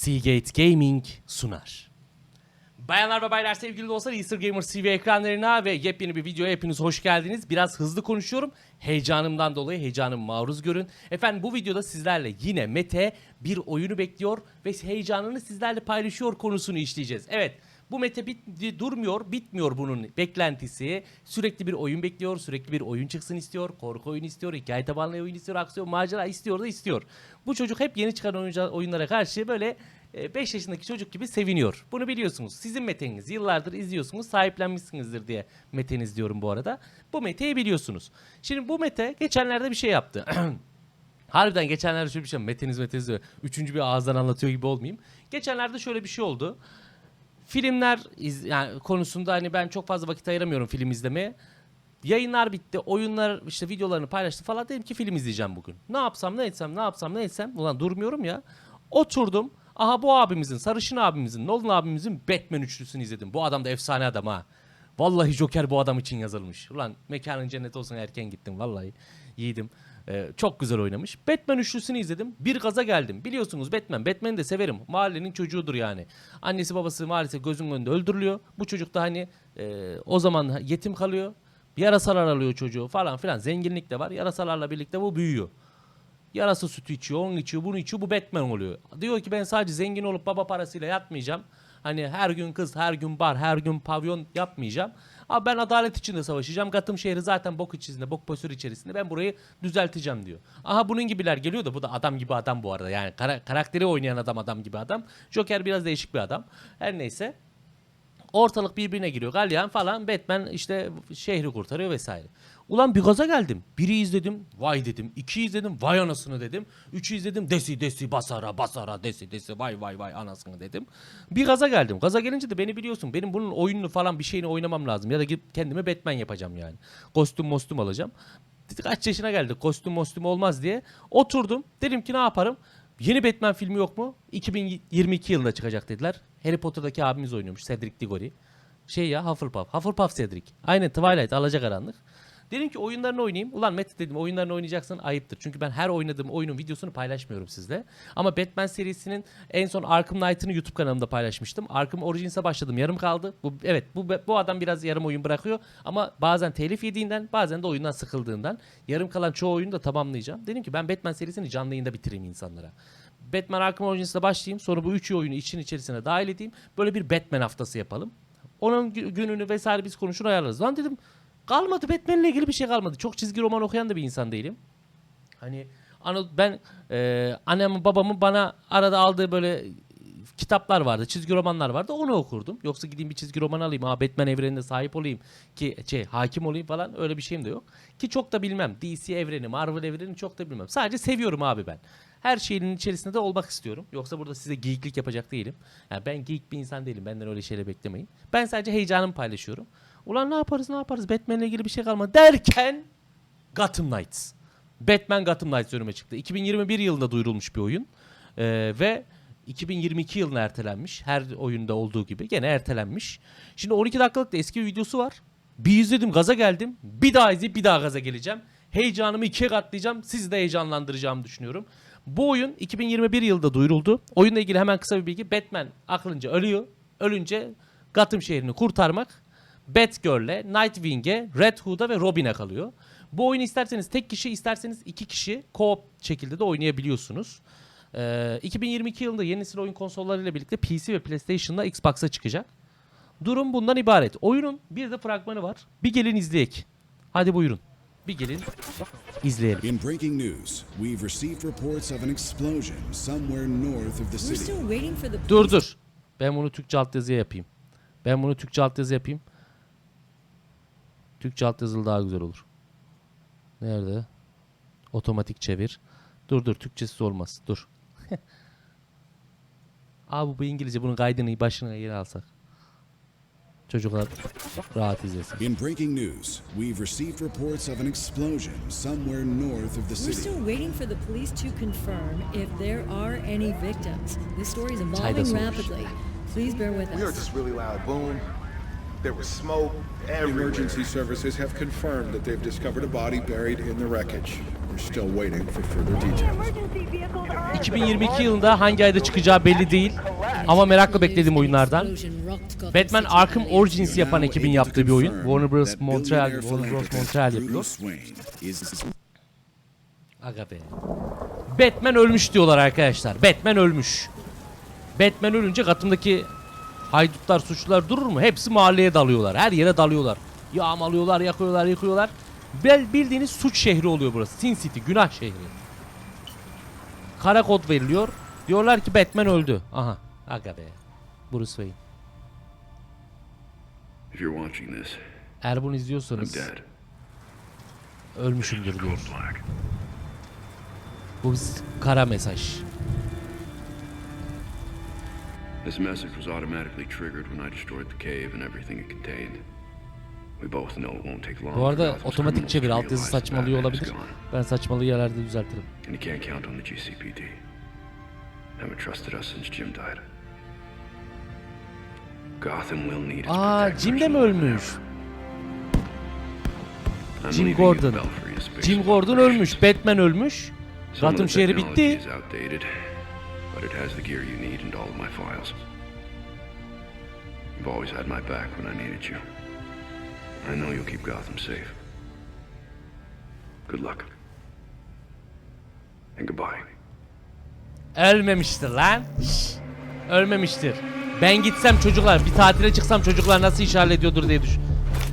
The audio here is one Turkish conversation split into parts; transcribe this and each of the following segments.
Seagate Gaming sunar. Bayanlar ve baylar sevgili dostlar Easter Gamer TV ekranlarına ve yepyeni bir videoya hepiniz hoş geldiniz. Biraz hızlı konuşuyorum. Heyecanımdan dolayı heyecanım maruz görün. Efendim bu videoda sizlerle yine Mete bir oyunu bekliyor ve heyecanını sizlerle paylaşıyor konusunu işleyeceğiz. Evet bu Mete bit durmuyor, bitmiyor bunun beklentisi. Sürekli bir oyun bekliyor, sürekli bir oyun çıksın istiyor, korku oyunu istiyor, hikaye tabanlı oyun istiyor, aksiyon, macera istiyor da istiyor. Bu çocuk hep yeni çıkan oyunlara karşı böyle 5 yaşındaki çocuk gibi seviniyor. Bunu biliyorsunuz. Sizin Mete'niz. Yıllardır izliyorsunuz. Sahiplenmişsinizdir diye Mete'niz diyorum bu arada. Bu Mete'yi biliyorsunuz. Şimdi bu Mete geçenlerde bir şey yaptı. Harbiden geçenlerde şöyle bir şey Meteniz meteniz. Üçüncü bir ağızdan anlatıyor gibi olmayayım. Geçenlerde şöyle bir şey oldu. Filmler iz, yani konusunda hani ben çok fazla vakit ayıramıyorum film izlemeye. Yayınlar bitti, oyunlar işte videolarını paylaştı falan. Dedim ki film izleyeceğim bugün. Ne yapsam, ne etsem, ne yapsam, ne etsem. Ulan durmuyorum ya. Oturdum. Aha bu abimizin, Sarışın abimizin, Nolan abimizin Batman üçlüsünü izledim. Bu adam da efsane adam ha. Vallahi Joker bu adam için yazılmış. Ulan mekanın cennet olsun erken gittim vallahi. Yiğidim. Ee, çok güzel oynamış. Batman üçlüsünü izledim. Bir gaza geldim. Biliyorsunuz Batman. Batman'i de severim. Mahallenin çocuğudur yani. Annesi babası maalesef gözümün önünde öldürülüyor. Bu çocuk da hani e, o zaman yetim kalıyor. Yarasalar alıyor çocuğu falan filan. Zenginlik de var. Yarasalarla birlikte bu büyüyor. Yarasa sütü içiyor, onu içiyor, bunu içiyor. Bu Batman oluyor. Diyor ki ben sadece zengin olup baba parasıyla yatmayacağım. Hani her gün kız, her gün bar, her gün pavyon yapmayacağım. Abi ben adalet içinde savaşacağım. Gotham şehri zaten bok içerisinde, bok posür içerisinde. Ben burayı düzelteceğim diyor. Aha bunun gibiler geliyor da bu da adam gibi adam bu arada. Yani kara- karakteri oynayan adam adam gibi adam. Joker biraz değişik bir adam. Her neyse. Ortalık birbirine giriyor. Galyan falan Batman işte şehri kurtarıyor vesaire. Ulan bir gaza geldim. Biri izledim. Vay dedim. İki izledim. Vay anasını dedim. Üçü izledim. Desi desi basara basara desi desi vay vay vay anasını dedim. Bir gaza geldim. Gaza gelince de beni biliyorsun. Benim bunun oyununu falan bir şeyini oynamam lazım. Ya da gidip kendime Batman yapacağım yani. Kostüm mostüm alacağım. Kaç yaşına geldik kostüm mostüm olmaz diye. Oturdum. Dedim ki ne yaparım? Yeni Batman filmi yok mu? 2022 yılında çıkacak dediler. Harry Potter'daki abimiz oynuyormuş Cedric Diggory. Şey ya Hufflepuff. Hufflepuff Cedric. Aynen Twilight Alacakaranlık. Dedim ki oyunlarını oynayayım. Ulan Mete dedim oyunlarını oynayacaksın ayıptır. Çünkü ben her oynadığım oyunun videosunu paylaşmıyorum sizle. Ama Batman serisinin en son Arkham Knight'ını YouTube kanalımda paylaşmıştım. Arkham Origins'e başladım. Yarım kaldı. Bu evet bu bu adam biraz yarım oyun bırakıyor ama bazen telif yediğinden, bazen de oyundan sıkıldığından yarım kalan çoğu oyunu da tamamlayacağım. Dedim ki ben Batman serisini canlı yayında bitireyim insanlara. Batman Arkham Origins'e başlayayım. Sonra bu üç oyunu için içerisine dahil edeyim. Böyle bir Batman haftası yapalım. Onun gü- gününü vesaire biz konuşur ayarlarız. Lan dedim kalmadı Batman'le ilgili bir şey kalmadı. Çok çizgi roman okuyan da bir insan değilim. Hani ben e, annemin babamın bana arada aldığı böyle kitaplar vardı, çizgi romanlar vardı. Onu okurdum. Yoksa gideyim bir çizgi roman alayım, ha Batman evrenine sahip olayım ki şey hakim olayım falan öyle bir şeyim de yok. Ki çok da bilmem. DC evreni, Marvel evreni çok da bilmem. Sadece seviyorum abi ben. Her şeyin içerisinde de olmak istiyorum. Yoksa burada size geeklik yapacak değilim. Yani ben geek bir insan değilim. Benden öyle şeyler beklemeyin. Ben sadece heyecanımı paylaşıyorum. Ulan ne yaparız ne yaparız Batman'le ilgili bir şey kalmadı derken Gotham Knights. Batman Gotham Knights önüme çıktı. 2021 yılında duyurulmuş bir oyun. Ee, ve 2022 yılına ertelenmiş. Her oyunda olduğu gibi gene ertelenmiş. Şimdi 12 dakikalık da eski videosu var. Bir izledim gaza geldim. Bir daha izleyip bir daha gaza geleceğim. Heyecanımı ikiye katlayacağım. Sizi de heyecanlandıracağımı düşünüyorum. Bu oyun 2021 yılında duyuruldu. Oyunla ilgili hemen kısa bir bilgi. Batman aklınca ölüyor. Ölünce Gotham şehrini kurtarmak Batgirl'le, Nightwing'e, Red Hood'a ve Robin'e kalıyor. Bu oyunu isterseniz tek kişi, isterseniz iki kişi co-op şekilde de oynayabiliyorsunuz. Ee, 2022 yılında yeni nesil oyun konsollarıyla birlikte PC ve PlayStation'da Xbox'a çıkacak. Durum bundan ibaret. Oyunun bir de fragmanı var. Bir gelin izleyek. Hadi buyurun. Bir gelin izleyelim. In breaking news, we've received reports of an explosion somewhere north of the city. Dur dur. Ben bunu Türkçe altyazıya yapayım. Ben bunu Türkçe altyazı yapayım. Türkçe altyazılı daha güzel olur. Nerede? Otomatik çevir. Dur dur Türkçesi olmaz. Dur. Abi bu İngilizce bunun kaydını başına yere alsak. Çocuklar rahat izlesin. In breaking news, we've received reports of an explosion somewhere north of the We're city. still waiting for the police to confirm if there are any victims. This story is evolving rapidly. Please bear with We heard us. this really loud boom. There was smoke everywhere. Emergency services have confirmed that they've discovered a body buried in the wreckage. We're still waiting for further details. 2022 yılında hangi ayda çıkacağı belli değil. Ama merakla beklediğim oyunlardan. Batman Arkham. Origins yapan ekibin yaptığı bir oyun. Warner Bros. Montreal, Warner Bros. Montreal yapıyor. Aga be. Batman ölmüş diyorlar arkadaşlar. Batman ölmüş. Batman ölünce Gotham'daki haydutlar, suçlular durur mu? Hepsi mahalleye dalıyorlar. Her yere dalıyorlar. Yağmalıyorlar, yakıyorlar, yıkıyorlar. Bel- Bildiğiniz suç şehri oluyor burası. Sin City, günah şehri. Kara kod veriliyor. Diyorlar ki Batman öldü. Aha. Aga be. Bruce Wayne. If you're watching this, Eğer bunu izliyorsanız ölmüşümdür diyor. Bu kara mesaj. This message was automatically triggered when I destroyed the cave and everything it contained. We both know it won't take long. Bu arada Gotham's otomatik criminals çevir to alt yazı realize that saçmalıyor olabilir. Ben saçmalığı yerlerde düzeltirim. And you can't count on the GCPD. Haven't trusted us since Jim died. Gotham will need its Aa Jim de mi ölmüş? Jim Gordon. Jim Gordon ölmüş. Batman ölmüş. Gotham şehri bitti. But it has the gear you need and all of my files. You've always had my back when I needed you. I know you'll keep Gotham safe. Good luck. And goodbye. Ölmemiştir lan. Ölmemiştir. Ben gitsem çocuklar bir tatile çıksam çocuklar nasıl iş hallediyordur diye düş.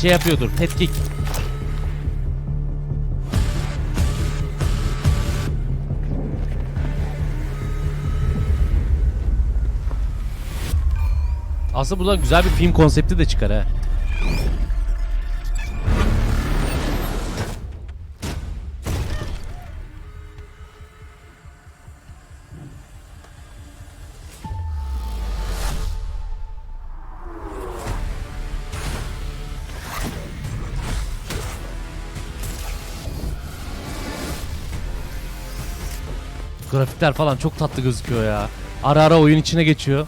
Şey yapıyordur. Tetkik. Aslında buradan güzel bir film konsepti de çıkar ha. Grafikler falan çok tatlı gözüküyor ya. Ara ara oyun içine geçiyor.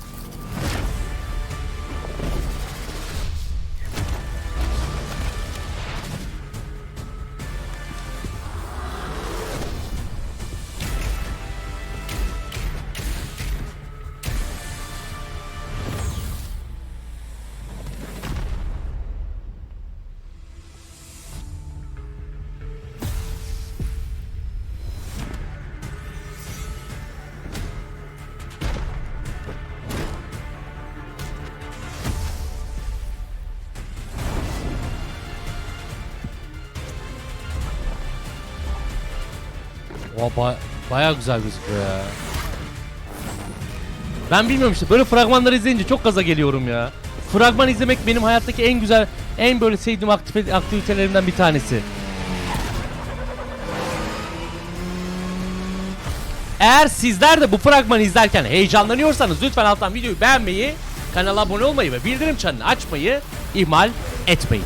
O ba bayağı güzel gözüküyor ya. Ben bilmiyorum işte böyle fragmanları izleyince çok gaza geliyorum ya. Fragman izlemek benim hayattaki en güzel, en böyle sevdiğim aktif aktivitelerimden bir tanesi. Eğer sizler de bu fragmanı izlerken heyecanlanıyorsanız lütfen alttan videoyu beğenmeyi, kanala abone olmayı ve bildirim çanını açmayı ihmal etmeyin.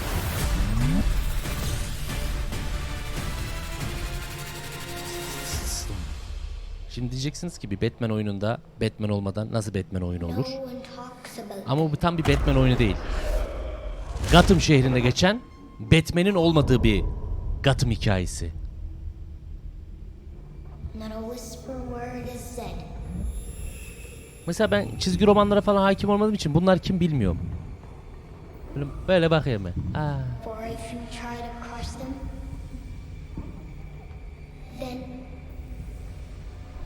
Şimdi diyeceksiniz ki bir Batman oyununda Batman olmadan nasıl Batman oyunu olur? Ama bu tam bir Batman oyunu değil. Gotham şehrinde geçen Batman'in olmadığı bir Gotham hikayesi. Mesela ben çizgi romanlara falan hakim olmadığım için bunlar kim bilmiyorum. Böyle, böyle bakayım ben. Aa,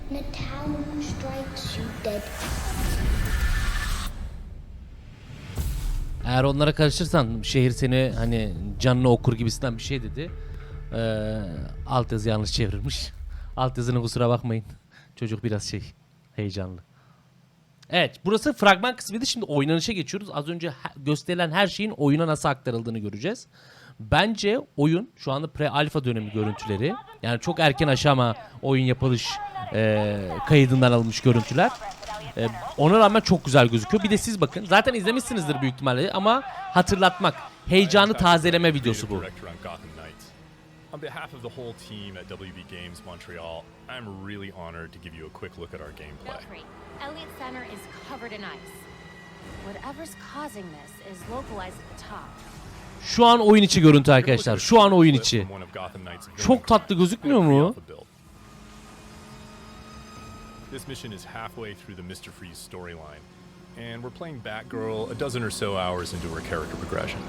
town strikes you dead. eğer onlara karışırsan şehir seni hani canını okur gibisinden bir şey dedi. Ee, alt yazı yanlış çevrilmiş. Alt yazını kusura bakmayın. Çocuk biraz şey heyecanlı. Evet burası fragman kısmıydı. Şimdi oynanışa geçiyoruz. Az önce gösterilen her şeyin oyuna nasıl aktarıldığını göreceğiz. Bence oyun şu anda pre-alfa dönemi görüntüleri. Yani çok erken aşama oyun yapılış e, kaydından alınmış görüntüler. E, ona rağmen çok güzel gözüküyor. Bir de siz bakın. Zaten izlemişsinizdir büyük ihtimalle ama hatırlatmak. Heyecanı tazeleme videosu bu. On behalf of the whole team at WB Games Montreal, I'm really honored to give you a quick look at our gameplay. Elliott Center is covered in ice. Whatever's causing this is localized at the top. Şu an oyun içi görüntü arkadaşlar. Şu an oyun içi. Çok tatlı gözükmüyor mu? This mission is halfway through the Mr. Freeze storyline, and we're playing Batgirl a dozen or so hours into her character progression.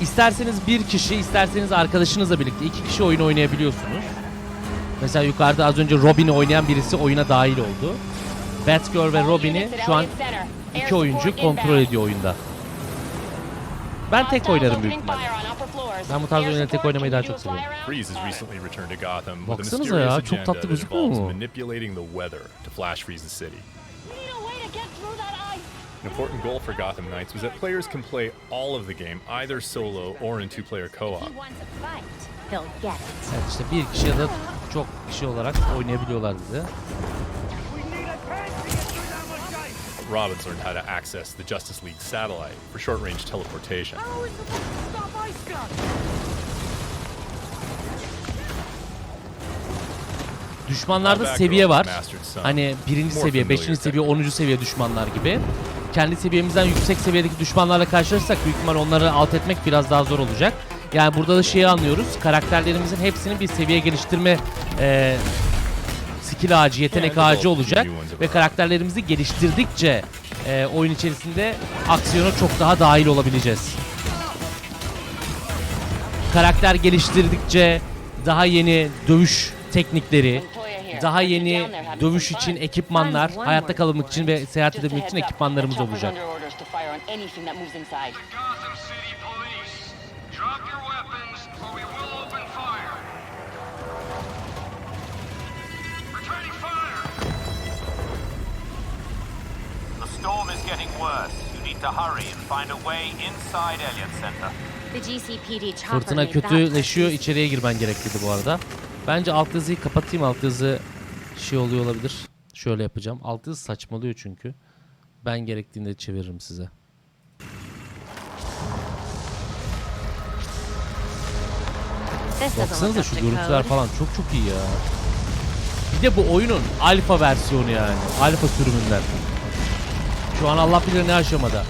İsterseniz bir kişi, isterseniz arkadaşınızla birlikte iki kişi oyun oynayabiliyorsunuz. Mesela yukarıda az önce Robin'i oynayan birisi oyuna dahil oldu. Batgirl ve Robin'i şu an iki oyuncu kontrol ediyor oyunda. Ben tek oynarım büyük ihtimalle. Ben bu tarz oyunları tek oynamayı daha çok seviyorum. Freeze has recently returned to Gotham with a Baksanıza mysterious ya, çok agenda tatlı that gözükmüyor involves mu? manipulating the weather to flash freeze the city. An important goal for Gotham Knights was that players can play all of the game either solo or in two-player co-op. Evet işte bir kişi ya da çok kişi olarak oynayabiliyorlar bize. Robin's learned how to access the Justice League satellite for short-range teleportation. Düşmanlarda seviye var. Hani birinci seviye, beşinci seviye, onuncu seviye düşmanlar gibi. Kendi seviyemizden yüksek seviyedeki düşmanlarla karşılaşırsak büyük ihtimal onları alt etmek biraz daha zor olacak. Yani burada da şeyi anlıyoruz. Karakterlerimizin hepsinin bir seviye geliştirme e, skill ağacı, yetenek ağacı olacak. Ve karakterlerimizi geliştirdikçe e, oyun içerisinde aksiyona çok daha dahil olabileceğiz. Karakter geliştirdikçe daha yeni dövüş teknikleri, daha yeni dövüş için ekipmanlar, hayatta kalabilmek için ve seyahat edebilmek için ekipmanlarımız olacak. Storm is getting worse. You need to hurry and find a way inside Elliott Center. The GCPD chopper Fırtına kötüleşiyor, içeriye girmen gerekliydi bu arada. Bence alt yazıyı kapatayım, alt yazı şey oluyor olabilir. Şöyle yapacağım. Alt yazı saçmalıyor çünkü. Ben gerektiğinde çeviririm size. Baksanıza şu görüntüler falan çok çok iyi ya. Bir de bu oyunun alfa versiyonu yani. Alfa sürümünden. Şu an Allah bilir ne aşamada.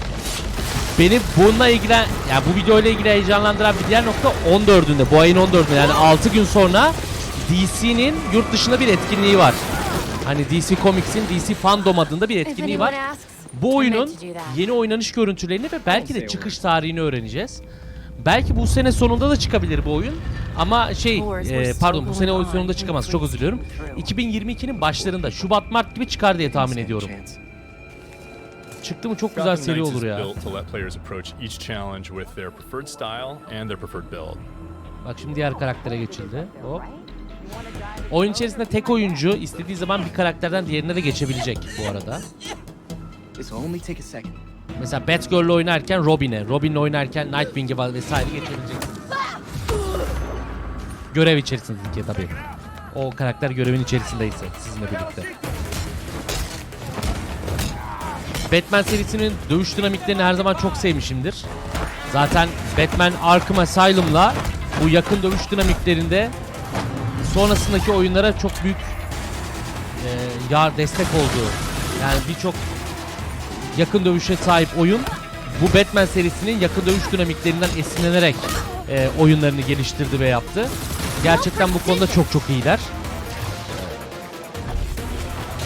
Beni bununla ilgilen, yani bu videoyla ilgili heyecanlandıran bir diğer nokta 14'ünde, bu ayın 14'ünde yani 6 gün sonra DC'nin yurt dışında bir etkinliği var. Hani DC Comics'in DC Fandom adında bir etkinliği var. Bu oyunun yeni oynanış görüntülerini ve belki de çıkış tarihini öğreneceğiz. Belki bu sene sonunda da çıkabilir bu oyun. Ama şey, e, pardon bu sene oyun sonunda çıkamaz. Çok özür diliyorum. 2022'nin başlarında Şubat Mart gibi çıkar diye tahmin ediyorum. Çıktı mı çok güzel seri olur ya. built to let players approach each challenge with their preferred style and their preferred build. Bak şimdi diğer karaktere geçildi. Hop. Oyun içerisinde tek oyuncu istediği zaman bir karakterden diğerine de geçebilecek bu arada. Mesela Batgirl'le oynarken Robin'e, Robin'le oynarken Nightwing'e falan vesaire geçebileceksiniz. Görev içerisindeki tabii. O karakter görevin içerisindeyse sizinle birlikte. Batman serisinin dövüş dinamiklerini her zaman çok sevmişimdir. Zaten Batman Arkham Asylum'la bu yakın dövüş dinamiklerinde sonrasındaki oyunlara çok büyük e, yar destek oldu. Yani birçok yakın dövüşe sahip oyun bu Batman serisinin yakın dövüş dinamiklerinden esinlenerek e, oyunlarını geliştirdi ve yaptı. Gerçekten bu konuda çok çok iyiler.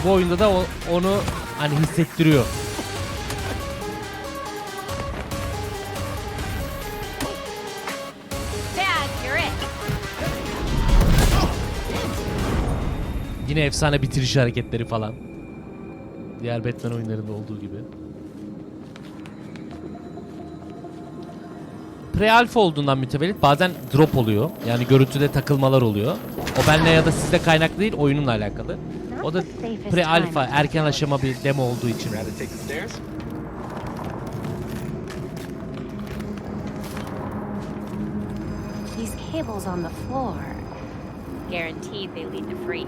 Bu oyunda da o- onu hani hissettiriyor. Yine efsane bitiriş hareketleri falan. Diğer Batman oyunlarında olduğu gibi. Pre-alpha olduğundan mütevellit bazen drop oluyor. Yani görüntüde takılmalar oluyor. O benle ya da sizle kaynaklı değil, oyununla alakalı. O da pre-alpha, erken aşama bir demo olduğu için. These cables on the floor. Guaranteed they lead to freeze.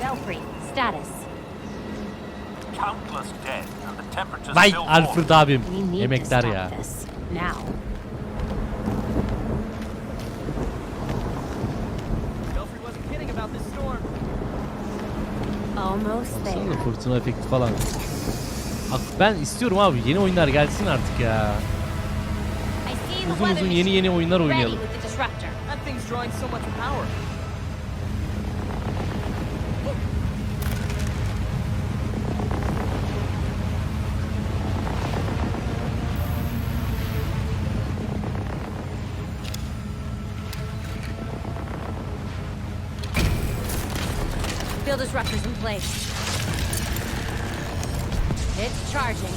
Belfry, status. Count Nicholas dead, and the temperature's Vay still Alfred warm. abim. We Emekler ya. Now. Baksana fırtına efekti falan. Ak- Ben istiyorum abi yeni oyunlar gelsin artık ya. Uzun uzun yeni yeni oyunlar oynayalım. Field disruptor's in place. It's charging.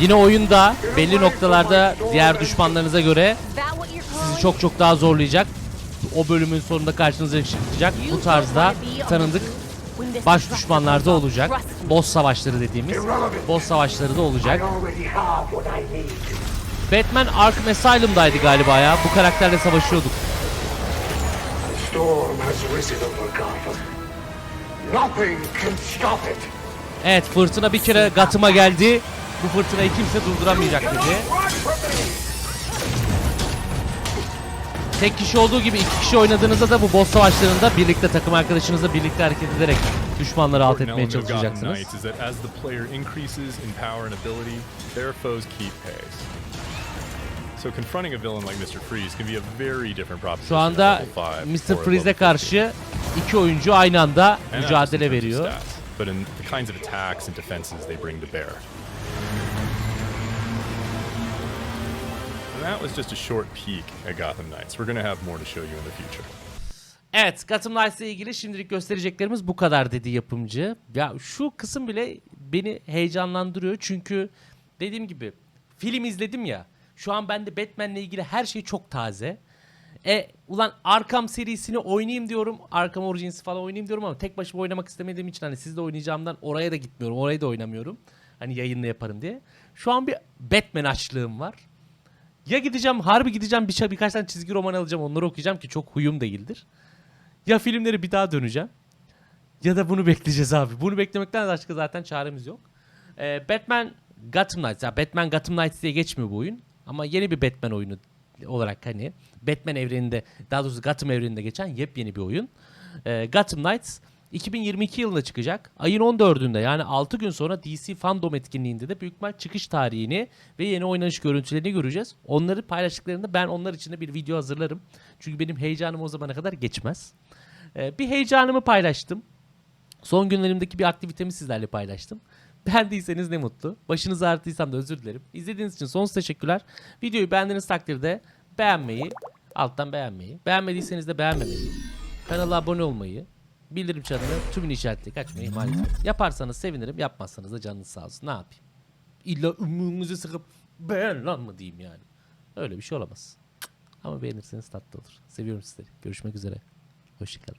Yine oyunda belli noktalarda diğer düşmanlarınıza göre sizi çok çok daha zorlayacak. O bölümün sonunda karşınıza çıkacak. Bu tarzda tanındık baş düşmanlar da olacak. Boss savaşları dediğimiz. Boss savaşları da olacak. Batman Arkham Asylum'daydı galiba ya. Bu karakterle savaşıyorduk. Storm has risen over Gotham. Nothing can stop it. Evet fırtına bir kere Gotham'a geldi. Bu fırtınayı kimse durduramayacak dedi. Tek kişi olduğu gibi iki kişi oynadığınızda da bu boss savaşlarında birlikte takım arkadaşınızla birlikte hareket ederek düşmanları alt etmeye çalışacaksınız. So confronting a villain like Mr. Freeze can be a very different proposition. Şu anda Mr. Freeze'e karşı iki oyuncu aynı anda mücadele veriyor. but in the kinds of attacks and defenses they bring to bear. That was just a short peek at Gotham Knights. We're going to have more to show you in the future. Evet Gotham Knights ile ilgili şimdilik göstereceklerimiz bu kadar dedi yapımcı. Ya şu kısım bile beni heyecanlandırıyor çünkü dediğim gibi film izledim ya. Şu an bende Batman'le ilgili her şey çok taze. E ulan Arkham serisini oynayayım diyorum. Arkham Origins falan oynayayım diyorum ama tek başıma oynamak istemediğim için hani sizle oynayacağımdan oraya da gitmiyorum. Oraya da oynamıyorum. Hani yayınla yaparım diye. Şu an bir Batman açlığım var. Ya gideceğim harbi gideceğim bir, birkaç tane çizgi roman alacağım onları okuyacağım ki çok huyum değildir. Ya filmleri bir daha döneceğim. Ya da bunu bekleyeceğiz abi. Bunu beklemekten başka zaten çaremiz yok. Ee, Batman Gotham Knights. Ya Batman Gotham Knights diye geçmiyor bu oyun. Ama yeni bir Batman oyunu olarak hani Batman evreninde daha doğrusu Gotham evreninde geçen yepyeni bir oyun. Ee, Gotham Knights 2022 yılında çıkacak. Ayın 14'ünde yani 6 gün sonra DC Fandom etkinliğinde de büyük ihtimal çıkış tarihini ve yeni oynanış görüntülerini göreceğiz. Onları paylaştıklarında ben onlar için de bir video hazırlarım. Çünkü benim heyecanım o zamana kadar geçmez. Ee, bir heyecanımı paylaştım. Son günlerimdeki bir aktivitemi sizlerle paylaştım. Beğendiyseniz ne mutlu. Başınızı ağrıttıysam da özür dilerim. İzlediğiniz için sonsuz teşekkürler. Videoyu beğendiğiniz takdirde beğenmeyi, alttan beğenmeyi, beğenmediyseniz de beğenmemeyi, kanala abone olmayı, bildirim çanını tümünü işaretleyip açmayı ihmal etmeyin. Yaparsanız sevinirim, yapmazsanız da canınız sağ olsun. Ne yapayım? İlla ümrünüzü sıkıp beğen lan mı diyeyim yani. Öyle bir şey olamaz. Ama beğenirseniz tatlı olur. Seviyorum sizleri. Görüşmek üzere. Hoşçakalın.